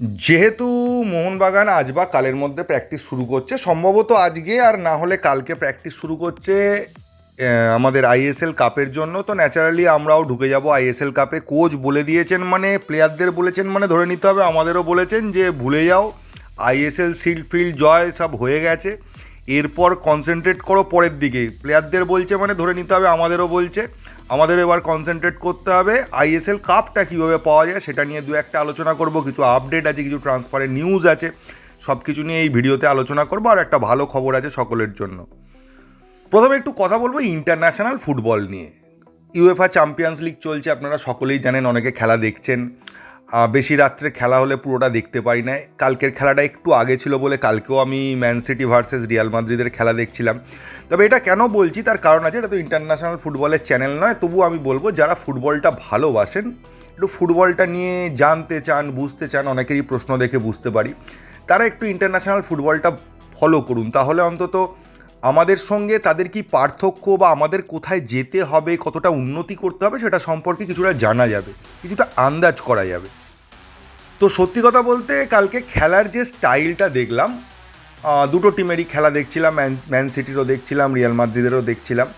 যেহেতু মোহনবাগান আজ বা কালের মধ্যে প্র্যাকটিস শুরু করছে, সম্ভবত আজকে আর না হলে কালকে প্র্যাকটিস শুরু করছে আমাদের আইএসএল কাপের জন্য। তো ন্যাচারালি আমরাও ঢুকে যাব আইএসএল কাপে কোচ বলে দিয়েছেন মানে প্লেয়ারদের বলেছেন মানে ধরে নিতে হবে, আমাদেরও বলেছেন যে ভুলে যাও। আইএসএল শিল্ড ফিল্ড জয় সব হয়ে গেছে। এরপর কনসেন্ট্রেট করো পরের দিকে। প্লেয়ারদের বলছে মানে ধরে নিতে হবে, আমাদেরও বলছে। আমাদের এবার কনসেন্ট্রেট করতে হবে। আইএসএল কাপটা কীভাবে পাওয়া যায় সেটা নিয়ে দু একটা আলোচনা করব, কিছু আপডেট আছে, কিছু ট্রান্সফারের নিউজ আছে সব কিছু নিয়ে এই ভিডিওতে আলোচনা করব আর একটা ভালো খবর আছে সকলের জন্য। প্রথমে একটু কথা বলব ইন্টারন্যাশনাল ফুটবল নিয়ে। ইউএফআ চ্যাম্পিয়ন্স লিগ চলছে, আপনারা সকলেই জানেন, অনেকে খেলা দেখছেন। বেশি রাত্রে খেলা হলে পুরোটা দেখতে পারি না কালকের খেলাটা একটু আগে ছিল বলে কালকেও আমি ম্যান সিটি ভার্সেস রিয়াল মাদ্রিদের খেলা দেখছিলাম। তবে এটা কেন বলছি তার কারণ আছে, এটা তো ইন্টারন্যাশনাল ফুটবলের চ্যানেল নয় তবু আমি বলব যারা ফুটবলটা ভালোবাসেন, একটু ফুটবলটা নিয়ে জানতে চান, বুঝতে চান, অনেকেরই প্রশ্ন দেখে বুঝতে পারি। তারা একটু ইন্টারন্যাশনাল ফুটবলটা ফলো করুন। তাহলে অন্তত আমাদের সঙ্গে তাদের কি পার্থক্য বা আমাদের কোথায় যেতে হবে, কতটা উন্নতি করতে হবে সেটা সম্পর্কে কিছুটা জানা যাবে, কিছুটা আন্দাজ করা যাবে। তো সত্যি কথা বলতে কালকে খেলার যে স্টাইলটা দেখলাম দুটো টিমেরই খেলা দেখছিলাম, ম্যান ম্যান সিটিরও দেখছিলাম, রিয়াল মাদ্রিদেরও দেখছিলাম।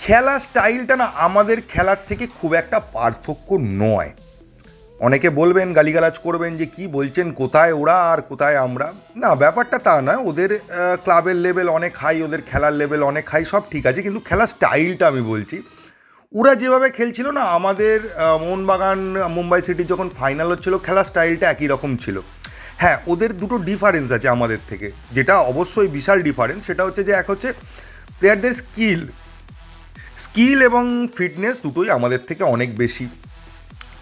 খেলা স্টাইলটা না আমাদের খেলার থেকে খুব একটা পার্থক্য নয়। অনেকে বলবেন, গালিগালাজ করবেন যে কি বলছেন, কোথায় ওরা আর কোথায় আমরা? না, ব্যাপারটা তা নয়। ওদের ক্লাবের লেভেল অনেক হাই, ওদের খেলার লেভেল অনেক হাই, সব ঠিক আছে, কিন্তু খেলার স্টাইলটা আমি বলছি। ওরা যেভাবে খেলছিল না, আমাদের মোহনবাগান, মুম্বাই সিটির যখন ফাইনাল হচ্ছিল, খেলার স্টাইলটা একই রকম ছিল। হ্যাঁ ওদের দুটো ডিফারেন্স আছে আমাদের থেকে। যেটা অবশ্যই বিশাল ডিফারেন্স সেটা হচ্ছে যে এক হচ্ছে প্লেয়ারদের স্কিল স্কিল এবং ফিটনেস দুটোই আমাদের থেকে অনেক বেশি।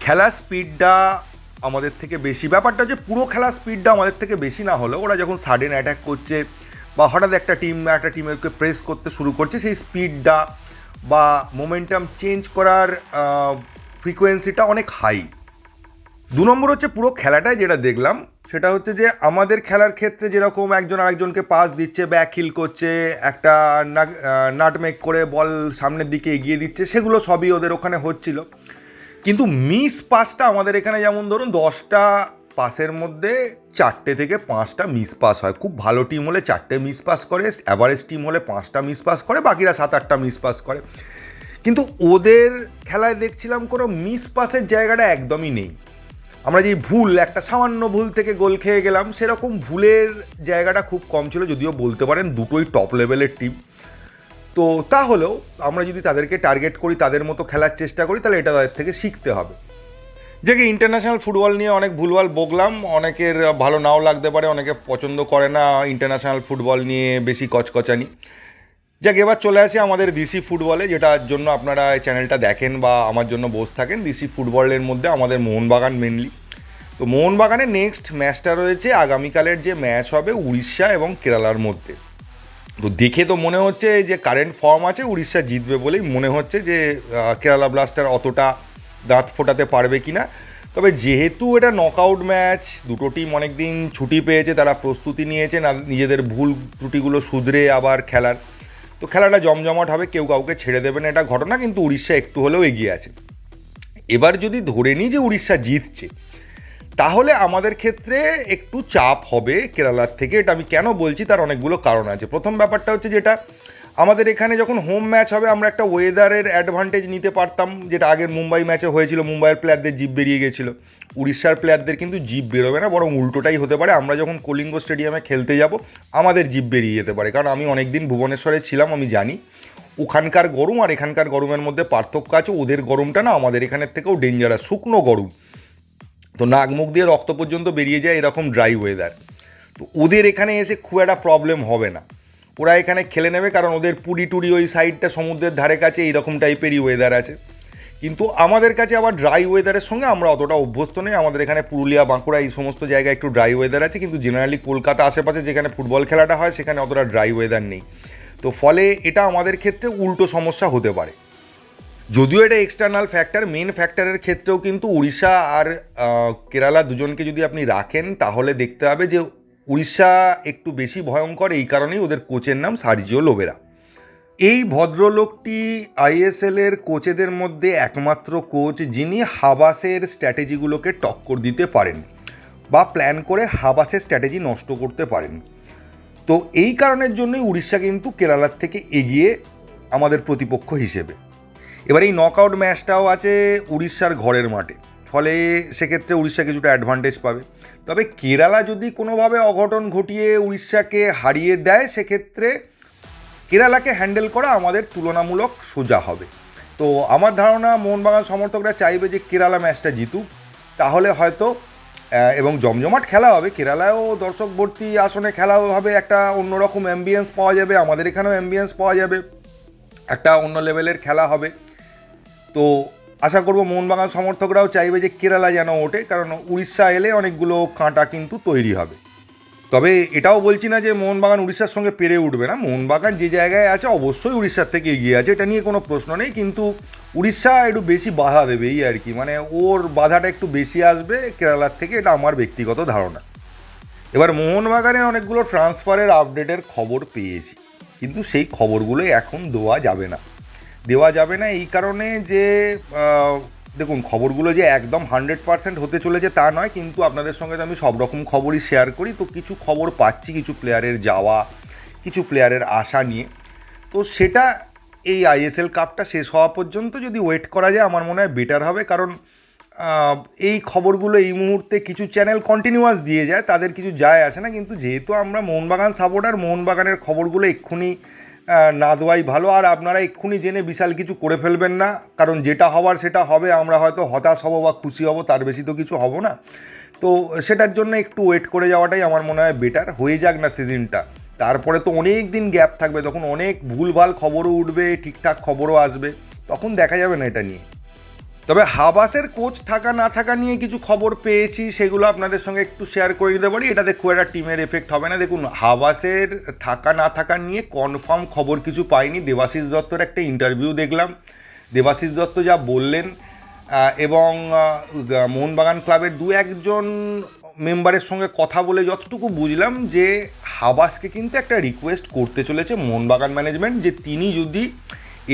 খেলার স্পিডটা আমাদের থেকে বেশি। ব্যাপারটা হচ্ছে পুরো খেলার স্পিডটা আমাদের থেকে বেশি না হলেও ওরা যখন সাডেন অ্যাটাক করছে বা হঠাৎ একটা টিম একটা টিমেরকে প্রেস করতে শুরু করছে, সেই স্পিডটা বা মোমেন্টাম চেঞ্জ করার ফ্রিকোয়েন্সিটা অনেক হাই দু নম্বর হচ্ছে পুরো খেলাটাই যেটা দেখলাম, সেটা হচ্ছে যে আমাদের খেলার ক্ষেত্রে যেরকম একজন আরেকজনকে পাস দিচ্ছে ব্যাক হিল করছে, একটা নাটমেক করে বল সামনের দিকে এগিয়ে দিচ্ছে, সেগুলো সবই ওদের ওখানে হচ্ছিল। কিন্তু মিস পাসটা আমাদের এখানে যেমন ধরুন দশটা পাসের মধ্যে চারটে থেকে পাঁচটা মিস পাস হয়। খুব ভালো টিম হলে চারটে মিস পাস করে অ্যাভারেজ টিম হলে পাঁচটা মিস পাস করে, বাকিরা সাত আটটা মিস পাস করে। কিন্তু ওদের খেলায় দেখছিলাম কোনো মিস পাসের জায়গাটা একদমই নেই। আমরা যে ভুল, একটা সামান্য ভুল থেকে গোল খেয়ে গেলাম, সেরকম ভুলের জায়গাটা খুব কম ছিল, যদিও বলতে পারেন দুটোই টপ লেভেলের টিম তো তাহলেও আমরা যদি তাদেরকে টার্গেট করি, তাদের মতো খেলার চেষ্টা করি, তাহলে এটা তাদের থেকে শিখতে হবে। যে কি ইন্টারন্যাশনাল ফুটবল নিয়ে অনেক ভুলভাল বকলাম, অনেকের ভালো নাও লাগতে পারে, অনেকে পছন্দ করে না ইন্টারন্যাশনাল ফুটবল নিয়ে বেশি কচকচানি। যাক, এবার চলে আসি আমাদের দিসি ফুটবলে যেটার জন্য আপনারা এই চ্যানেলটা দেখেন বা আমার জন্য বসে থাকেন। দিসি ফুটবলের মধ্যে আমাদের মোহনবাগান মেনলি তো মোহনবাগানের নেক্সট ম্যাচটা রয়েছে, আগামীকালের যে ম্যাচ হবে উড়িষ্যা এবং কেরালার মধ্যে। তো দেখে তো মনে হচ্ছে যে কারেন্ট ফর্ম আছে, উড়িষ্যা জিতবে বলেই মনে হচ্ছে যে কেরালা ব্লাস্টার অতটা দাঁত ফোটাতে পারবে কি না তবে যেহেতু এটা নকআউট ম্যাচ দুটো টিম অনেক দিন ছুটি পেয়েছে, তারা প্রস্তুতি নিয়েছে, না, নিজেদের ভুল ত্রুটিগুলো শুধরে আবার খেলার। তো খেলাটা জমজমাট হবে, কেউ কাউকে ছেড়ে দেবে না এটা ঘটনা, কিন্তু উড়িষ্যা একটু হলেও এগিয়ে আছে। এবার যদি ধরে নিই যে উড়িষ্যা জিতছে তাহলে আমাদের ক্ষেত্রে একটু চাপ হবে কেরালার থেকে, এটা আমি কেন বলছি তার অনেকগুলো কারণ আছে। প্রথম ব্যাপারটা হচ্ছে যেটা, আমাদের এখানে যখন হোম ম্যাচ হবে, আমরা একটা ওয়েদারের অ্যাডভান্টেজ নিতে পারতাম, যেটা আগের মুম্বাই ম্যাচে হয়েছিল, মুম্বাইয়ের প্লেয়ারদের জিপ বেরিয়ে গেছিল। উড়িষ্যার প্লেয়ারদের কিন্তু জিপ বেরোবে না, বরং উল্টোটাই হতে পারে। আমরা যখন কলিঙ্গ স্টেডিয়ামে খেলতে যাব, আমাদের জিপ বেরিয়ে যেতে পারে। কারণ আমি অনেক দিন ভুবনেশ্বরে ছিলাম, আমি জানি। ওখানকার গরম আর এখানকার গরমের মধ্যে পার্থক্য আছে, ওদের গরমটা না আমাদের এখানের থেকেও ডেঞ্জারাস শুকনো গরম। তো নাক মুখ দিয়ে রক্ত পর্যন্ত বেরিয়ে যায় এরকম ড্রাই ওয়েদার তো ওদের এখানে এসে খুব একটা প্রবলেম হবে না। ওরা এখানে খেলে নেবে কারণ ওদের পুরি টুরি ওই সাইডটা সমুদ্রের ধারে কাছে এইরকম টাইপেরই ওয়েদার আছে। কিন্তু আমাদের কাছে আবার ড্রাই ওয়েদারের সঙ্গে আমরা অতটা অভ্যস্ত নেই। আমাদের এখানে পুরুলিয়া, বাঁকুড়া এই সমস্ত জায়গায় একটু ড্রাই ওয়েদার আছে। কিন্তু জেনারেলি কলকাতা আশেপাশে যেখানে ফুটবল খেলাটা হয়, সেখানে অতটা ড্রাই ওয়েদার নেই। তো ফলে এটা আমাদের ক্ষেত্রে উল্টো সমস্যা হতে পারে। যদিও এটা এক্সটার্নাল ফ্যাক্টর মেন ফ্যাক্টরের ক্ষেত্রেও কিন্তু উড়িষ্যা আর কেরালা দুজনকে যদি আপনি রাখেন, তাহলে দেখতে হবে যে উড়িষ্যা একটু বেশি ভয়ঙ্কর, এই কারণেই ওদের কোচের নাম সার্জিও লোবেরা। এই ভদ্রলোকটি আইএসএল এর কোচেদের মধ্যে একমাত্র কোচ, যিনি হাবাসের স্ট্র্যাটেজিগুলোকে টক্কর দিতে পারেন বা প্ল্যান করে হাবাসের স্ট্র্যাটেজি নষ্ট করতে পারেন। তো এই কারণের জন্যই উড়িষ্যা কিন্তু কেরালার থেকে এগিয়ে আমাদের প্রতিপক্ষ হিসেবে। এবার এই নকআউট ম্যাচটাও আছে উড়িষ্যার ঘরের মাঠে। ফলে সেক্ষেত্রে উড়িষ্যা কিছুটা অ্যাডভান্টেজ পাবে। তবে কেরালা যদি কোনোভাবে অঘটন ঘটিয়ে উড়িষ্যাকে হারিয়ে দেয়, সেক্ষেত্রে কেরালাকে হ্যান্ডেল করা আমাদের তুলনামূলক সোজা হবে। তো আমার ধারণা মোহনবাগান সমর্থকরা চাইবে যে কেরালা ম্যাচটা জিতুক। তাহলে হয়তো এবং জমজমাট খেলা হবে। কেরালায়ও দর্শক ভর্তি আসনে খেলা হবে, একটা অন্যরকম অ্যাম্বিয়েন্স পাওয়া যাবে। আমাদের এখানেও অ্যাম্বিয়েন্স পাওয়া যাবে। একটা অন্য লেভেলের খেলা হবে। তো আশা করব মোহনবাগান সমর্থকরাও চাইবে যে কেরালা যেন ওঠে, কারণ উড়িষ্যা এলে অনেকগুলো কাঁটা কিন্তু তৈরি হবে। তবে এটাও বলছি না যে মোহনবাগান উড়িষ্যার সঙ্গে পেরে উঠবে না, মোহনবাগান যে জায়গায় আছে অবশ্যই উড়িষ্যার থেকে এগিয়ে আছে, এটা নিয়ে কোনো প্রশ্ন নেই, কিন্তু উড়িষ্যা একটু বেশি বাধা দেবে এই আর কি মানে ওর বাধাটা একটু বেশি আসবে কেরালার থেকে, এটা আমার ব্যক্তিগত ধারণা। এবার মোহনবাগানের অনেকগুলো ট্রান্সফারের আপডেটের খবর পেয়েছি, কিন্তু সেই খবরগুলো এখন দেওয়া যাবে না। দেওয়া যাবে না। এই কারণে যে দেখুন, খবরগুলো যে একদম হান্ড্রেড পার্সেন্ট হতে চলেছে তা নয়, কিন্তু আপনাদের সঙ্গে তো আমি সব রকম খবরই শেয়ার করি। তো কিছু খবর পাচ্ছি কিছু প্লেয়ারের যাওয়া, কিছু প্লেয়ারের আশা নিয়ে। তো সেটা এই আইএসএল কাপটা শেষ হওয়া পর্যন্ত যদি ওয়েট করা যায়, আমার মনে হয় বেটার হবে। কারণ এই খবরগুলো এই মুহূর্তে কিছু চ্যানেল কন্টিনিউয়াস দিয়ে যায়, তাদের কিছু যায় আসে না। কিন্তু যেহেতু আমরা মোহনবাগান সাপোর্টার মোহনবাগানের খবরগুলো এক্ষুনি না দেওয়াই ভালো। আর আপনারা এক্ষুনি জেনে বিশাল কিছু করে ফেলবেন না। কারণ যেটা হওয়ার সেটা হবে, আমরা হয়তো হতাশ হব বা খুশি হব, তার বেশি তো কিছু হব না। তো সেটার জন্য একটু ওয়েট করে যাওয়াটাই আমার মনে হয় বেটার হয়ে যাক না সিজনটা তারপরে তো অনেক দিন গ্যাপ থাকবে, তখন অনেক ভুলভাল খবরও উঠবে, ঠিকঠাক খবরও আসবে। তখন দেখা যাবে না এটা নিয়ে। তবে হাবাসের কোচ থাকা না থাকা নিয়ে কিছু খবর পেয়েছি, সেগুলো আপনাদের সঙ্গে একটু শেয়ার করে দিতে পারি। এটাতে খুব একটা টিমের এফেক্ট হবে না। দেখুন, হাবাসের থাকা না থাকা নিয়ে কনফার্ম খবর কিছু পাইনি। দেবাশিস দত্তর একটা ইন্টারভিউ দেখলাম। দেবাশিস দত্ত যা বললেন এবং মোহনবাগান ক্লাবের দু একজন মেম্বারের সঙ্গে কথা বলে যতটুকু বুঝলাম যে হাবাসকে কিন্তু একটা রিকোয়েস্ট করতে চলেছে মোহনবাগান ম্যানেজমেন্ট যে তিনি যদি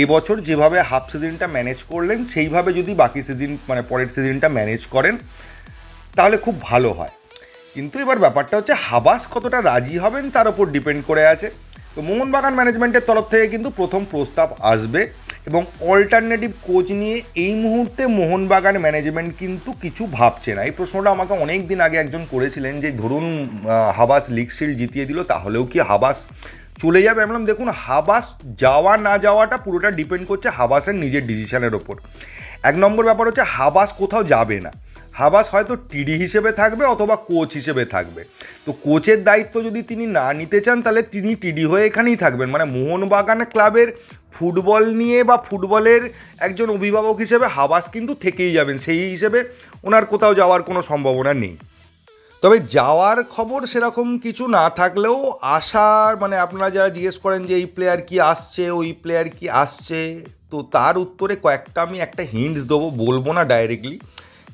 এবছর যেভাবে হাফ সিজনটা ম্যানেজ করলেন, সেইভাবে যদি বাকি সিজন মানে পরের সিজনটা ম্যানেজ করেন, তাহলে খুব ভালো হয়। কিন্তু এবার ব্যাপারটা হচ্ছে, হাবাস কতটা রাজি হবেন তার উপর ডিপেন্ড করে আছে। তো মোহনবাগান ম্যানেজমেন্টের তরফ থেকে কিন্তু প্রথম প্রস্তাব আসবে এবং অল্টারনেটিভ কোচ নিয়ে এই মুহূর্তে মোহনবাগান ম্যানেজমেন্ট কিন্তু কিছু ভাবছে না। এই প্রশ্নটা আমাকে অনেক দিন আগে একজন করেছিলেন যে, ধরুন হাবাস লিগ শিল্ড জিতিয়ে দিল, তাহলেও কি হাবাস চলে যাবে। আমি দেখুন, হাবাস যাওয়া না যাওয়াটা পুরোটা ডিপেন্ড করছে হাবাসের নিজের ডিসিশনের ওপর। এক নম্বর ব্যাপার হচ্ছে, হাবাস কোথাও যাবে না। হাবাস হয়তো টিডি হিসেবে থাকবে অথবা কোচ হিসেবে থাকবে। তো কোচের দায়িত্ব যদি তিনি না নিতে চান, তাহলে তিনি টিডি হয়ে এখানেই থাকবেন। মানে মোহনবাগান ক্লাবের ফুটবল নিয়ে বা ফুটবলের একজন অভিভাবক হিসেবে হাবাস কিন্তু থেকেই যাবেন। সেই হিসেবে ওনার কোথাও যাওয়ার কোনো সম্ভাবনা নেই। তবে যাওয়ার খবর সেরকম কিছু না থাকলেও আসার মানে আপনারা যারা জিজ্ঞেস করেন যে এই প্লেয়ার কি আসছে, ওই প্লেয়ার কি আসছে, তো তার উত্তরে কয়েকটা আমি একটা হিন্টস দেবো, বলব না ডাইরেক্টলি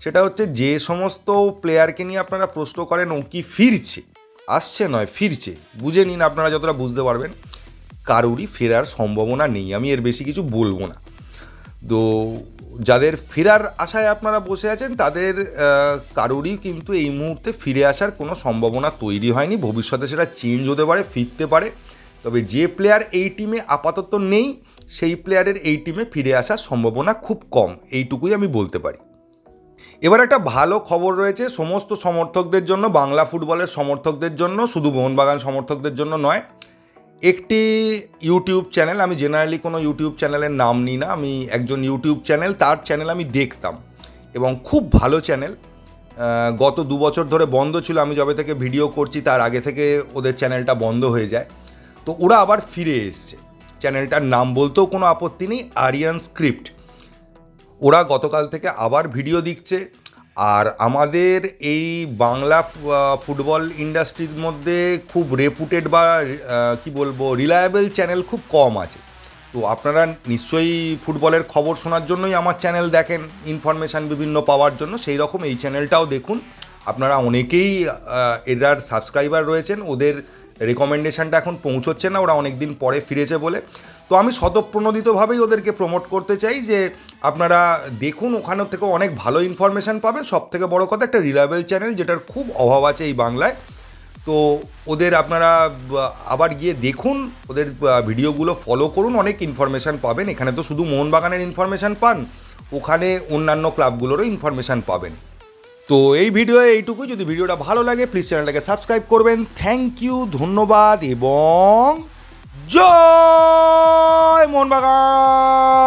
সেটা হচ্ছে যে সমস্ত প্লেয়ারকে নিয়ে আপনারা প্রশ্ন করেন, ও কি ফিরছে? আসছে নয়, ফিরছে। বুঝে নিন আপনারা যতটা বুঝতে পারবেন। কারুরই ফেরার সম্ভাবনা নেই, আমি এর বেশি কিছু বলব না। তো যাদের ফেরার আশায় আপনারা বসে আছেন, তাদের কারোরই কিন্তু এই মুহূর্তে ফিরে আসার কোনো সম্ভাবনা তৈরি হয়নি। ভবিষ্যতে সেটা চেঞ্জ হতে পারে, ফিরতে পারে। তবে যে প্লেয়ার এই টিমে আপাতত নেই, সেই প্লেয়ারের এই টিমে ফিরে আসার সম্ভাবনা খুব কম। এইটুকুই আমি বলতে পারি। এবার একটা ভালো খবর রয়েছে, সমস্ত সমর্থকদের জন্য, বাংলা ফুটবলের সমর্থকদের জন্য, শুধু মোহনবাগান সমর্থকদের জন্য নয় একটি ইউটিউব চ্যানেল আমি জেনারেলি কোনো ইউটিউব চ্যানেলের নাম নিই না, আমি একজন ইউটিউব চ্যানেল তার চ্যানেল আমি দেখতাম। এবং খুব ভালো চ্যানেল গত দু বছর ধরে বন্ধ ছিল, আমি যবে থেকে ভিডিও করছি, তার আগে থেকে ওদের চ্যানেলটা বন্ধ হয়ে যায়। তো ওরা আবার ফিরে এসছে। চ্যানেলটার নাম বলতেও কোনো আপত্তি নেই আরিয়ান স্ক্রিপ্ট ওরা গতকাল থেকে আবার ভিডিও দিচ্ছে আর আমাদের এই বাংলা ফুটবল ইন্ডাস্ট্রির মধ্যে খুব রেপুটেড বা কি বলব রিলায়েবল চ্যানেল খুব কম আছে। তো আপনারা নিশ্চয়ই ফুটবলের খবর শোনার জন্যই আমার চ্যানেল দেখেন ইনফরমেশান বিভিন্ন পাওয়ার জন্য। সেই রকম এই চ্যানেলটাও দেখুন। আপনারা অনেকেই এরার সাবস্ক্রাইবার রয়েছেন। ওদের রেকমেন্ডেশনটা এখন পৌঁছচ্ছে না, ওরা অনেক দিন পরে ফিরেছে বলে। তো আমি স্বতঃপ্রণোদিতভাবেই ওদেরকে প্রমোট করতে চাই যে আপনারা দেখুন ওখানে থেকে অনেক ভালো ইনফরমেশান পাবেন। সব থেকে বড়ো কথা একটা রিলায়েবল চ্যানেল যেটার খুব অভাব আছে এই বাংলায়। তো ওদের আপনারা আবার গিয়ে দেখুন, ওদের ভিডিওগুলো ফলো করুন, অনেক ইনফরমেশান পাবেন। এখানে তো শুধু মোহনবাগানের ইনফরমেশান পান, ওখানে অন্যান্য ক্লাবগুলোরও ইনফরমেশান পাবেন। তো এই ভিডিও এইটুকুই যদি ভিডিওটা ভালো লাগে প্লিজ চ্যানেলটাকে সাবস্ক্রাইব করবেন। থ্যাংক ইউ ধন্যবাদ, এবং জয় মোহনবাগান!